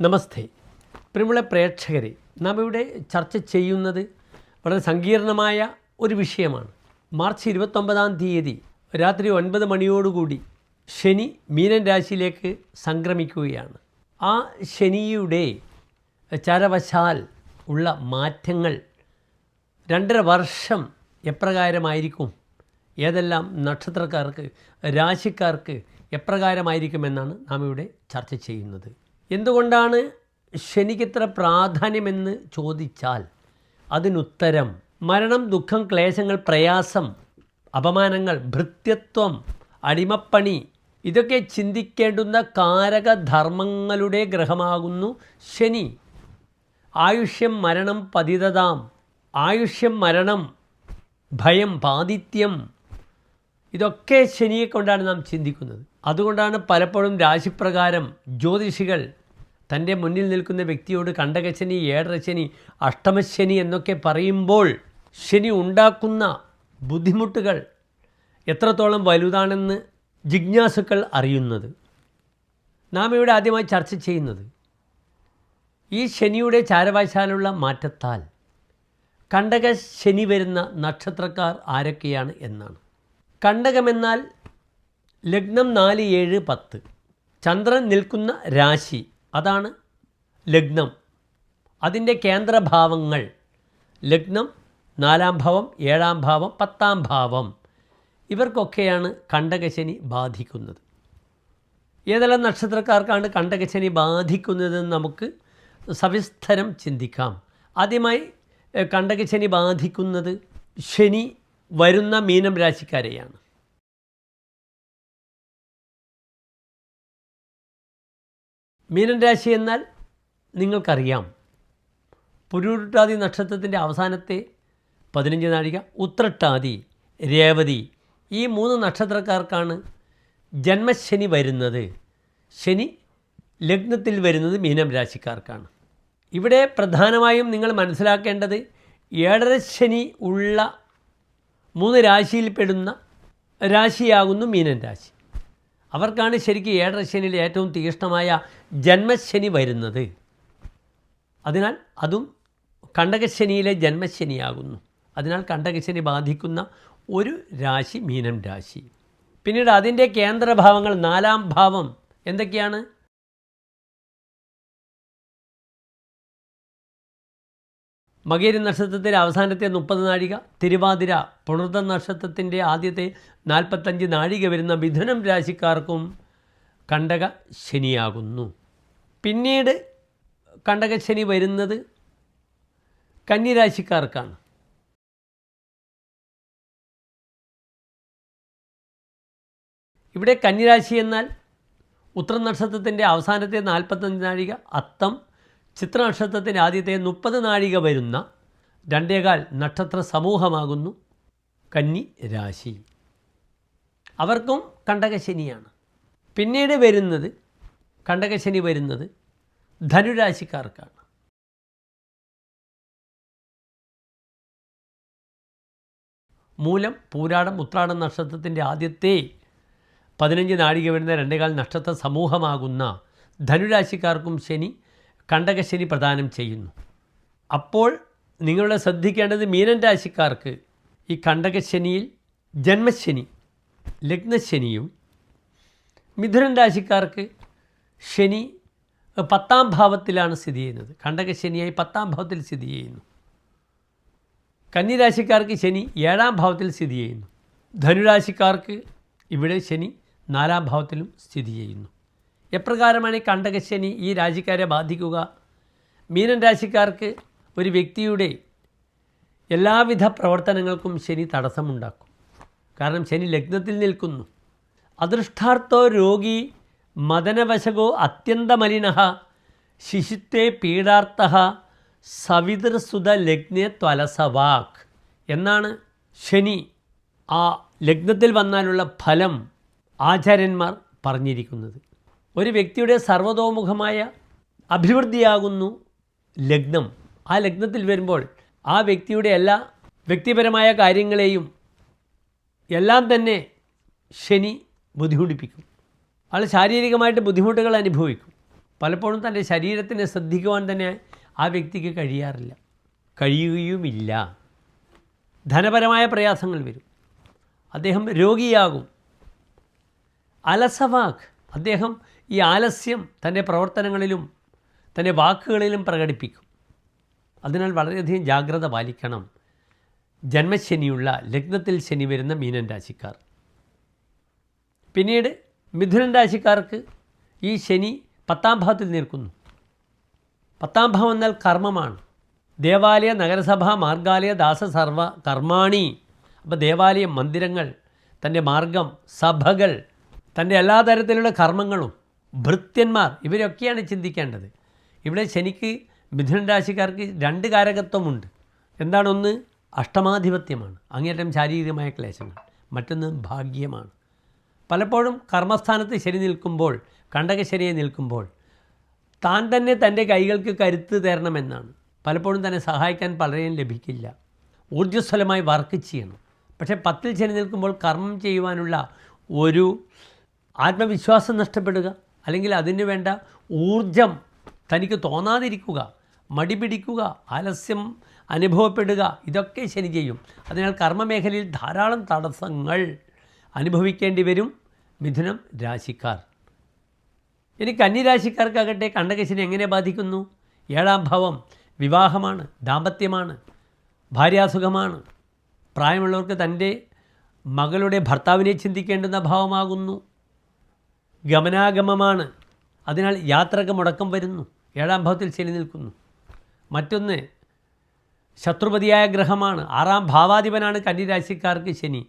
നമസ്തേ. പ്രിയമുള്ള പ്രേക്ഷകരെ നാം ഇവിടെ ചർച്ച ചെയ്യുന്നത് വളരെ സങ്കീർണമായ ഒരു വിഷയമാണ്. മാർച്ച് ഇരുപത്തൊമ്പതാം തീയതി രാത്രി ഒൻപത് മണിയോടുകൂടി ശനി മീനൻ രാശിയിലേക്ക് സംക്രമിക്കുകയാണ്. ആ ശനിയുടെ ചരവശാൽ ഉള്ള മാറ്റങ്ങൾ രണ്ടര വർഷം എപ്രകാരമായിരിക്കും? ഏതെല്ലാം നക്ഷത്രക്കാർക്ക് രാശിക്കാർക്ക് എപ്രകാരമായിരിക്കുമെന്നാണ് നാം ഇവിടെ ചർച്ച ചെയ്യുന്നത്. എന്തുകൊണ്ടാണ് ശനിക്കിത്ര പ്രാധാന്യമെന്ന് ചോദിച്ചാൽ അതിനുത്തരം മരണം ദുഃഖം ക്ലേശങ്ങൾ പ്രയാസം അപമാനങ്ങൾ ഭൃത്യത്വം അടിമപ്പണി ഇതൊക്കെ ചിന്തിക്കേണ്ടുന്ന കാരകധർമ്മങ്ങളുടെ ഗ്രഹമാകുന്നു ശനി. ആയുഷ്യം മരണം പതിതതാം. ആയുഷ്യം മരണം ഭയം പാതിത്യം. ഇതൊക്കെ ശനിയെ കൊണ്ടാണ് നാം ചിന്തിക്കുന്നത്. അതുകൊണ്ടാണ് പലപ്പോഴും രാശിപ്രകാരം ജ്യോതിഷികൾ തന്റെ മുന്നിൽ നിൽക്കുന്ന വ്യക്തിയോട് കണ്ടകശനി ഏഴരശനി അഷ്ടമശനി എന്നൊക്കെ പറയുമ്പോൾ ശനി ഉണ്ടാക്കുന്ന ബുദ്ധിമുട്ടുകൾ എത്രത്തോളം വലുതാണെന്ന് ജിജ്ഞാസുക്കൾ അറിയുന്നത്. നാം ഇവിടെ ആദ്യമായി ചർച്ച ചെയ്യുന്നത് ഈ ശനിയുടെ ചാരവാശാലുള്ള മാറ്റത്താൽ കണ്ടക ശനി വരുന്ന നക്ഷത്രക്കാർ ആരൊക്കെയാണ് എന്നാണ്. കണ്ടകമെന്നാൽ ലഗ്നം നാല് ഏഴ് പത്ത്. ചന്ദ്രൻ നിൽക്കുന്ന രാശി അതാണ് ലഗ്നം. അതിന്റെ കേന്ദ്രഭാവങ്ങൾ ലഗ്നം നാലാം ഭാവം ഏഴാം ഭാവം പത്താം ഭാവം. ഇവർക്കൊക്കെയാണ് കണ്ടകശനി ബാധിക്കുന്നത്. ഏതെല്ലാം നക്ഷത്രക്കാർക്കാണ് കണ്ടകശനി ബാധിക്കുന്നതെന്ന് നമുക്ക് സവിസ്തരം ചിന്തിക്കാം. ആദ്യമായി കണ്ടകശനി ബാധിക്കുന്നത് ശനി വരുന്ന മീനം രാശിക്കാരെയാണ്. മീനൻ രാശി എന്നാൽ നിങ്ങൾക്കറിയാം. പുരുരുട്ടാതി നക്ഷത്രത്തിന്റെ അവസാനത്തെ പതിനഞ്ച് നാഴിക ഉത്രട്ടാതി രേവതി ഈ മൂന്ന് നക്ഷത്രക്കാർക്കാണ് ജന്മശനി വരുന്നത്. ശനി ലഗ്നത്തിൽ വരുന്നത് മീനം രാശിക്കാർക്കാണ്. ഇവിടെ പ്രധാനമായും നിങ്ങൾ മനസ്സിലാക്കേണ്ടത് ഏഴര ശനി ഉള്ള മൂന്ന് രാശിയിൽപ്പെടുന്ന രാശിയാകുന്നു മീനൻ രാശി. അവർക്കാണ് ശരിക്കും ഏഴര ശനിയിൽ ഏറ്റവും തീക്ഷ്ണമായ ജന്മശനി വരുന്നത്. അതിനാൽ അതും കണ്ടകശനിയിലെ ജന്മശനിയാകുന്നു. അതിനാൽ കണ്ടകശനി ബാധിക്കുന്ന ഒരു രാശി മീനം രാശി. പിന്നീട് അതിന്റെ കേന്ദ്രഭാവങ്ങൾ നാലാം ഭാവം എന്തൊക്കെയാണ്? മകേരി നക്ഷത്രത്തിന്റെ അവസാനത്തെ മുപ്പത് നാഴിക തിരുവാതിര പുണർത നക്ഷത്രത്തിന്റെ ആദ്യത്തെ നാൽപ്പത്തഞ്ച് നാഴിക വരുന്ന മിഥുനം രാശിക്കാർക്കും കണ്ടക ശനിയാകുന്നു. പിന്നീട് കണ്ടക ശനി വരുന്നത് കന്നിരാശിക്കാർക്കാണ് ഇവിടെ കന്നിരാശി എന്നാൽ ഉത്തര നക്ഷത്രത്തിന്റെ അവസാനത്തെ നാൽപ്പത്തഞ്ച് നാഴിക അത്തം ചിത്ര നക്ഷത്രത്തിന്റെ ആദ്യത്തെ മുപ്പത് നാഴിക വരുന്ന രണ്ടേകാൽ നക്ഷത്ര സമൂഹമാകുന്നു കന്നി രാശി. അവർക്കും കണ്ടകശനിയാണ്. പിന്നീട് വരുന്നത് കണ്ടകശനി വരുന്നത് ധനുരാശിക്കാർക്കാണ്. മൂലം പൂരാടം ഉത്രാടം നക്ഷത്രത്തിന്റെ ആദ്യത്തെ പതിനഞ്ച് നാഴിക വരുന്ന രണ്ടേകാൽ നക്ഷത്ര സമൂഹമാകുന്ന ധനുരാശിക്കാർക്കും ശനി കണ്ടകശനി പ്രദാനം ചെയ്യുന്നു. അപ്പോൾ നിങ്ങളുടെ ശ്രദ്ധിക്കേണ്ടത് മീനൻ രാശിക്കാർക്ക് ഈ കണ്ടകശനിയിൽ ജന്മശനി ലഗ്നശനിയും മിഥുനൻ രാശിക്കാർക്ക് ശനി പത്താം ഭാവത്തിലാണ് സ്ഥിതി ചെയ്യുന്നത്. കണ്ടകശനിയായി പത്താം ഭാവത്തിൽ സ്ഥിതി ചെയ്യുന്നു. കന്നിരാശിക്കാർക്ക് ശനി ഏഴാം ഭാവത്തിൽ സ്ഥിതി ചെയ്യുന്നു. ധനുരാശിക്കാർക്ക് ഇവിടെ ശനി നാലാം ഭാവത്തിലും സ്ഥിതി ചെയ്യുന്നു. എപ്രകാരമാണ് ഈ കണ്ടകശനി ഈ രാശിക്കാരെ ബാധിക്കുക? മീനൻ രാശിക്കാർക്ക് ഒരു വ്യക്തിയുടെ എല്ലാവിധ പ്രവർത്തനങ്ങൾക്കും ശനി തടസ്സമുണ്ടാക്കും. കാരണം ശനി ലഗ്നത്തിൽ നിൽക്കുന്നു. അദൃഷ്ടാർത്ഥോ രോഗി മദനവശകോ അത്യന്തമലിന ശിശുത്തെ പീഡാർത്ഥ സവിതൃസുത ലഗ്നെ ത്വലസവാക് എന്നാണ് ശനി ആ ലഗ്നത്തിൽ വന്നാലുള്ള ഫലം ആചാര്യന്മാർ പറഞ്ഞിരിക്കുന്നത്. ഒരു വ്യക്തിയുടെ സർവതോമുഖമായ അഭിവൃദ്ധിയാകുന്നു ലഗ്നം. ആ ലഗ്നത്തിൽ വരുമ്പോൾ ആ വ്യക്തിയുടെ എല്ലാ വ്യക്തിപരമായ കാര്യങ്ങളെയും എല്ലാം തന്നെ ശനി ബുദ്ധിമുട്ടിപ്പിക്കും. ആൾ ശാരീരികമായിട്ട് ബുദ്ധിമുട്ടുകൾ അനുഭവിക്കും. പലപ്പോഴും തന്റെ ശരീരത്തിനെ ശ്രദ്ധിക്കുവാൻ തന്നെ ആ വ്യക്തിക്ക് കഴിയാറില്ല. കഴിയുകയുമില്ല. ധനപരമായ പ്രയാസങ്ങൾ വരും. അദ്ദേഹം രോഗിയാകും. അലസവാക് അദ്ദേഹം ഈ ആലസ്യം തന്റെ പ്രവർത്തനങ്ങളിലും തന്റെ വാക്കുകളിലും പ്രകടിപ്പിക്കും. അതിനാൽ വളരെയധികം ജാഗ്രത പാലിക്കണം. ജന്മശനിയുള്ള ലഗ്നത്തിൽ ശനി വരുന്ന മീനൻ രാശിക്കാർ. പിന്നീട് മിഥുനൻ രാശിക്കാർക്ക് ഈ ശനി പത്താം ഭാവത്തിൽ നിൽക്കുന്നു. പത്താം ഭാവം എന്നാൽ കർമ്മമാണ്. ദേവാലയ നഗരസഭ മാർഗാലയ ദാസ സർവ കർമാണി അപ്പോൾ ദേവാലയം മന്ദിരങ്ങൾ തന്റെ മാർഗം സഭകൾ തന്റെ എല്ലാ തരത്തിലുള്ള കർമ്മങ്ങളും ഭൃത്യന്മാർ. ഇവരൊക്കെയാണ് ചിന്തിക്കേണ്ടത്. ഇവിടെ ശനിക്ക് മിഥുനൻ രാശിക്കാർക്ക് രണ്ട് കാരകത്വമുണ്ട്. എന്താണ് ഒന്ന് അഷ്ടമാധിപത്യമാണ്. അങ്ങേറ്റം ശാരീരികമായ ക്ലേശങ്ങൾ. മറ്റൊന്ന് ഭാഗ്യമാണ്. പലപ്പോഴും കർമ്മസ്ഥാനത്ത് ശരി നിൽക്കുമ്പോൾ കണ്ടകശരിയെ നിൽക്കുമ്പോൾ താൻ തന്നെ തന്റെ കൈകൾക്ക് കരുത്ത് തരണമെന്നാണ്. പലപ്പോഴും തന്നെ സഹായിക്കാൻ പലരെയും ലഭിക്കില്ല. ഊർജസ്വലമായി വർക്ക് ചെയ്യണം. പക്ഷേ പത്തിൽ ശനി നിൽക്കുമ്പോൾ കർമ്മം ചെയ്യുവാനുള്ള ഒരു ആത്മവിശ്വാസം നഷ്ടപ്പെടുക. അല്ലെങ്കിൽ അതിന് വേണ്ട ഊർജം തനിക്ക് തോന്നാതിരിക്കുക മടി പിടിക്കുക ആലസ്യം അനുഭവപ്പെടുക ഇതൊക്കെ ശനി ചെയ്യും. അതിനാൽ കർമ്മമേഖലയിൽ ധാരാളം തടസ്സങ്ങൾ അനുഭവിക്കേണ്ടി വരും മിഥുനം രാശിക്കാർ. ഇനി കന്നിരാശിക്കാർക്കാകട്ടെ കണ്ടകശിനെ എങ്ങനെ ബാധിക്കുന്നു? ഏഴാം ഭാവം വിവാഹമാണ് ദാമ്പത്യമാണ് ഭാര്യാസുഖമാണ്. പ്രായമുള്ളവർക്ക് തന്റെ മകളുടെ ഭർത്താവിനെ ചിന്തിക്കേണ്ടുന്ന ഭാവമാകുന്നു. ഗമനാഗമമാണ്. അതിനാൽ യാത്രയ്ക്ക് മുടക്കം വരുന്നു. ഏഴാം ഭാവത്തിൽ ശനി നിൽക്കുന്നു. മറ്റൊന്ന് ശത്രുപതിയായ ഗ്രഹമാണ്. ആറാം ഭാവാധിപനാണ് കന്നിരാശിക്കാർക്ക് ശനി.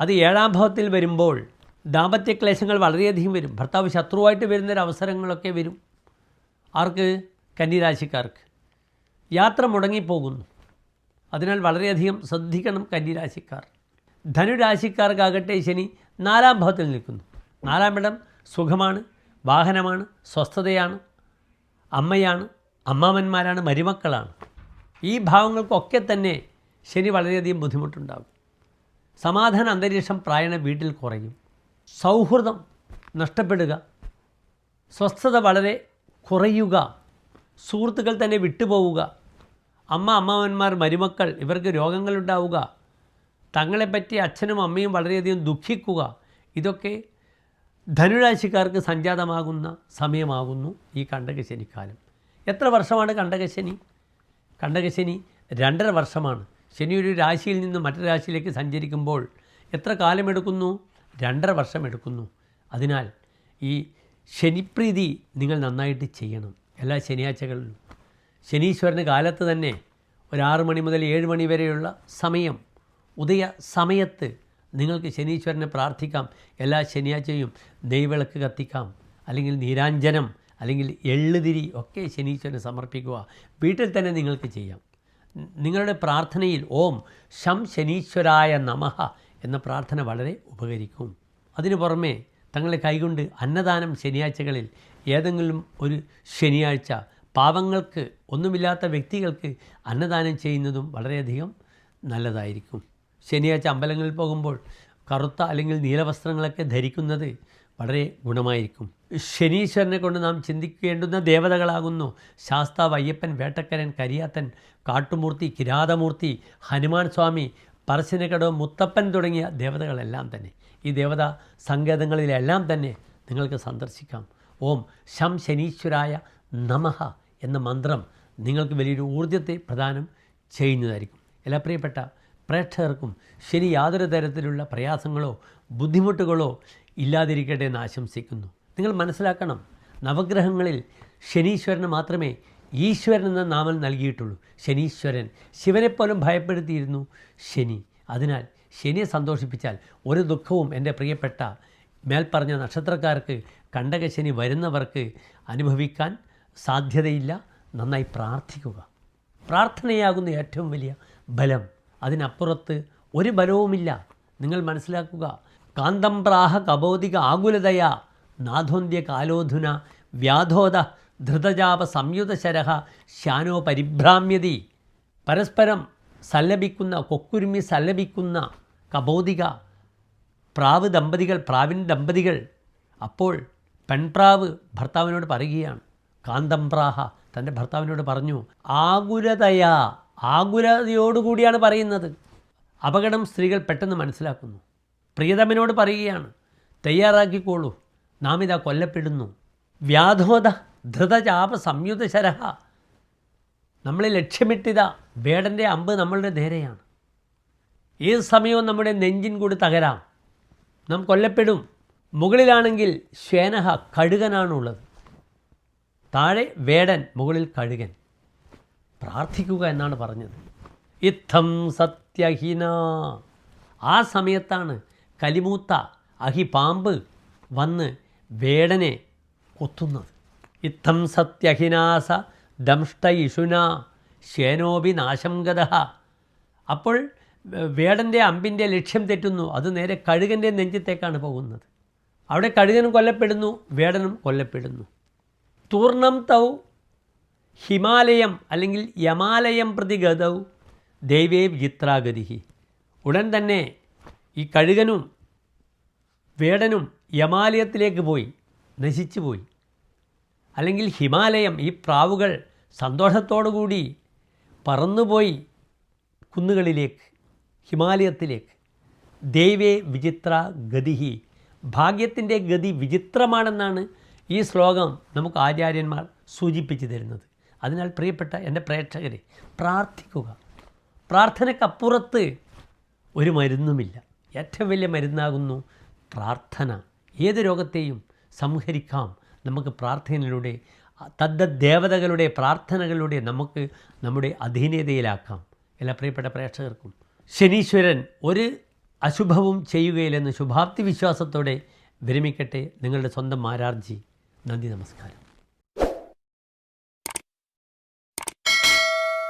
അത് ഏഴാം ഭാവത്തിൽ വരുമ്പോൾ ദാമ്പത്യ ക്ലേശങ്ങൾ വളരെയധികം വരും. ഭർത്താവ് ശത്രുവായിട്ട് വരുന്നൊരവസരങ്ങളൊക്കെ വരും. ആർക്ക്? കന്നിരാശിക്കാർക്ക്. യാത്ര മുടങ്ങിപ്പോകുന്നു. അതിനാൽ വളരെയധികം ശ്രദ്ധിക്കണം കന്നിരാശിക്കാർ. ധനുരാശിക്കാർക്കാകട്ടെ ശനി നാലാം ഭാവത്തിൽ നിൽക്കുന്നു. നാലാം ഇടം സുഖമാണ് വാഹനമാണ് സ്വസ്ഥതയാണ് അമ്മയാണ് അമ്മാവന്മാരാണ് മരുമക്കളാണ്. ഈ ഭാവങ്ങൾക്കൊക്കെ തന്നെ ശനി വളരെയധികം ബുദ്ധിമുട്ടുണ്ടാകും. സമാധാന അന്തരീക്ഷം പ്രായണ വീട്ടിൽ കുറയും. സൗഹൃദം നഷ്ടപ്പെടുക. സ്വസ്ഥത വളരെ കുറയുക. സുഹൃത്തുക്കൾ തന്നെ വിട്ടുപോവുക. അമ്മ അമ്മാവന്മാർ മരുമക്കൾ ഇവർക്ക് രോഗങ്ങളുണ്ടാവുക. തങ്ങളെപ്പറ്റി അച്ഛനും അമ്മയും വളരെയധികം ദുഃഖിക്കുക. ഇതൊക്കെ ധനുരാശിക്കാർക്ക് സംജാതമാകുന്ന സമയമാകുന്നു ഈ കണ്ടകശനിക്കാലം. എത്ര വർഷമാണ് കണ്ടകശനി? കണ്ടകശനി രണ്ടര വർഷമാണ്. ശനി ഒരു രാശിയിൽ നിന്ന് മറ്റൊരു രാശിയിലേക്ക് സഞ്ചരിക്കുമ്പോൾ എത്ര കാലമെടുക്കുന്നു? രണ്ടര വർഷം എടുക്കുന്നു അതിനാൽ ഈ ശനിപ്രീതി നിങ്ങൾ നന്നായിട്ട് ചെയ്യണം. എല്ലാ ശനിയാഴ്ചകളിലും. ശനീശ്വരന് കാലത്ത് തന്നെ ഒരു ആറ് മണി മുതൽ ഏഴ് മണി വരെയുള്ള സമയം ഉദയ സമയത്ത് നിങ്ങൾക്ക് ശനീശ്വരനെ പ്രാർത്ഥിക്കാം എല്ലാ ശനിയാഴ്ചയും നെയ്വിളക്ക് കത്തിക്കാം അല്ലെങ്കിൽ നീരാഞ്ജനം അല്ലെങ്കിൽ എള്ളുതിരി ഒക്കെ ശനീശ്വരന് സമർപ്പിക്കുക. വീട്ടിൽ തന്നെ നിങ്ങൾക്ക് ചെയ്യാം. നിങ്ങളുടെ പ്രാർത്ഥനയിൽ ഓം ശം ശനീശ്വരായ നമഹ എന്ന പ്രാർത്ഥന വളരെ ഉപകരിക്കും. അതിനു പുറമേ തങ്ങളെ കൈകൊണ്ട് അന്നദാനം ശനിയാഴ്ചകളിൽ ഏതെങ്കിലും ഒരു ശനിയാഴ്ച പാവങ്ങൾക്ക് ഒന്നുമില്ലാത്ത വ്യക്തികൾക്ക് അന്നദാനം ചെയ്യുന്നതും വളരെയധികം നല്ലതായിരിക്കും. ശനിയാഴ്ച അമ്പലങ്ങളിൽ പോകുമ്പോൾ കറുത്ത അല്ലെങ്കിൽ നീലവസ്ത്രങ്ങളൊക്കെ ധരിക്കുന്നത് വളരെ ഗുണമായിരിക്കും. ശനീശ്വരനെ കൊണ്ട് നാം ചിന്തിക്കേണ്ടുന്ന ദേവതകളാകുന്നു. ശാസ്താവ് അയ്യപ്പൻ വേട്ടക്കരൻ കരിയാത്തൻ കാട്ടുമൂർത്തി കിരാതമൂർത്തി ഹനുമാൻ സ്വാമി പറശ്ശിനക്കടവ് മുത്തപ്പൻ തുടങ്ങിയ ദേവതകളെല്ലാം തന്നെ. ഈ ദേവതാ സങ്കേതങ്ങളിലെല്ലാം തന്നെ നിങ്ങൾക്ക് സന്ദർശിക്കാം. ഓം ശം ശനീശ്വരായ നമഹ എന്ന മന്ത്രം നിങ്ങൾക്ക് വലിയൊരു ഊർജത്തെ പ്രദാനം ചെയ്യുന്നതായിരിക്കും. എല്ലാ പ്രിയപ്പെട്ട പ്രേക്ഷകർക്കും ശരി യാതൊരു തരത്തിലുള്ള പ്രയാസങ്ങളോ ബുദ്ധിമുട്ടുകളോ ഇല്ലാതിരിക്കട്ടെ എന്ന് ആശംസിക്കുന്നു. നിങ്ങൾ മനസ്സിലാക്കണം നവഗ്രഹങ്ങളിൽ ശനീശ്വരന് മാത്രമേ ഈശ്വരൻ എന്ന നാമം നൽകിയിട്ടുള്ളൂ. ശനീശ്വരൻ ശിവനെപ്പോലും ഭയപ്പെടുത്തിയിരുന്നു ശനി. അതിനാൽ ശനിയെ സന്തോഷിപ്പിച്ചാൽ ഒരു ദുഃഖവും എന്റെ പ്രിയപ്പെട്ട മേൽപ്പറഞ്ഞ നക്ഷത്രക്കാർക്ക് കണ്ടകശനി വരുന്നവർക്ക് അനുഭവിക്കാൻ സാധ്യതയില്ല. നന്നായി പ്രാർത്ഥിക്കുക. പ്രാർത്ഥനയാകുന്ന ഏറ്റവും വലിയ ബലം അതിനപ്പുറത്ത് ഒരു ബലവുമില്ല. നിങ്ങൾ മനസ്സിലാക്കുക. കാന്തം പ്രാഹ കബോധിക ആകുലതയ നാഥോന്ത്യ കാലോധുന വ്യാധോദ ധൃതജാപ സംയുതശരഹ ശാനോ പരിഭ്രാമ്യതി. പരസ്പരം സല്ലപിക്കുന്ന കൊക്കുരുമി സല്ലപിക്കുന്ന കബോധിക പ്രാവ് ദമ്പതികൾ പ്രാവിൻ ദമ്പതികൾ അപ്പോൾ പെൺപ്രാവ് ഭർത്താവിനോട് പറയുകയാണ്. കാന്തംപ്രാഹ തന്റെ ഭർത്താവിനോട് പറഞ്ഞു ആകുലതയാ ആകുലതയോടുകൂടിയാണ് പറയുന്നത്. അപകടം സ്ത്രീകൾ പെട്ടെന്ന് മനസ്സിലാക്കുന്നു. പ്രിയതമനോട് പറയുകയാണ് തയ്യാറാക്കിക്കോളൂ. നാം ഇതാ കൊല്ലപ്പെടുന്നു. വ്യാധോദ ധൃതചാപ സംയുതശരഹ. നമ്മളെ ലക്ഷ്യമിട്ടിതാ വേടന്റെ അമ്പ് നമ്മളുടെ നേരെയാണ്. ഏത് സമയവും നമ്മുടെ നെഞ്ചിൻ കൂടി തകരാം. നാം കൊല്ലപ്പെടും. മുകളിലാണെങ്കിൽ ശ്വേനഹ കഴുകനാണുള്ളത് താഴെ വേടൻ മുകളിൽ കഴുകൻ പ്രാർത്ഥിക്കുക എന്നാണ് പറഞ്ഞത്. ഇത്തം സത്യഹിന. ആ സമയത്താണ് കലിമൂത്ത അഹി പാമ്പ് വന്ന് വേടനെ കൊത്തുന്നത്. ഇത്തം സത്യഹിനാസ ദംഷ്ട ഇഷുന ശേനോപി നാശം ഗത അപ്പോൾ വേടന്റെ അമ്പിന്റെ ലക്ഷ്യം തെറ്റുന്നു. അത് നേരെ കഴുകന്റെ നെഞ്ചത്തേക്കാണ് പോകുന്നത്. അവിടെ കഴുകനും കൊല്ലപ്പെടുന്നു വേടനും കൊല്ലപ്പെടുന്നു. തൂർണം തൗ ഹിമാലയം അല്ലെങ്കിൽ യമാലയം പ്രതി ഗതൗ ദൈവേ വിചിത്രാഗതി ഉടൻ തന്നെ ഈ കഴുകനും വേടനും യമാലയത്തിലേക്ക് പോയി നശിച്ചു പോയി. അല്ലെങ്കിൽ ഹിമാലയം ഈ പ്രാവുകൾ സന്തോഷത്തോടു കൂടി പറന്നുപോയി കുന്നുകളിലേക്ക് ഹിമാലയത്തിലേക്ക്. ദൈവേ വിചിത്ര ഗതിഹി ഭാഗ്യത്തിന്റെ ഗതി വിചിത്രമാണെന്നാണ് ഈ ശ്ലോകം നമുക്ക് ആചാര്യന്മാർ സൂചിപ്പിച്ചു തരുന്നത്. അതിനാൽ പ്രിയപ്പെട്ട എന്റെ പ്രേക്ഷകരെ പ്രാർത്ഥിക്കുക. പ്രാർത്ഥനയ്ക്കപ്പുറത്ത് ഒരു മരുന്നുമില്ല. ഏറ്റവും വലിയ മരുന്നാകുന്നു പ്രാർത്ഥന. ഏത് രോഗത്തെയും സംഹരിക്കാം. നമുക്ക് പ്രാർത്ഥനയിലൂടെ തദ്ദേവതകളുടെ പ്രാർത്ഥനകളിലൂടെ നമുക്ക് നമ്മുടെ അധീനതയിലാക്കാം. എല്ലാ പ്രിയപ്പെട്ട പ്രേക്ഷകർക്കും ശനീശ്വരൻ ഒരു അശുഭവും ചെയ്യുകയില്ലെന്ന് ശുഭാപ്തി വിശ്വാസത്തോടെ വിരമിക്കട്ടെ. നിങ്ങളുടെ സ്വന്തം മാരാർജി നന്ദി നമസ്കാരം.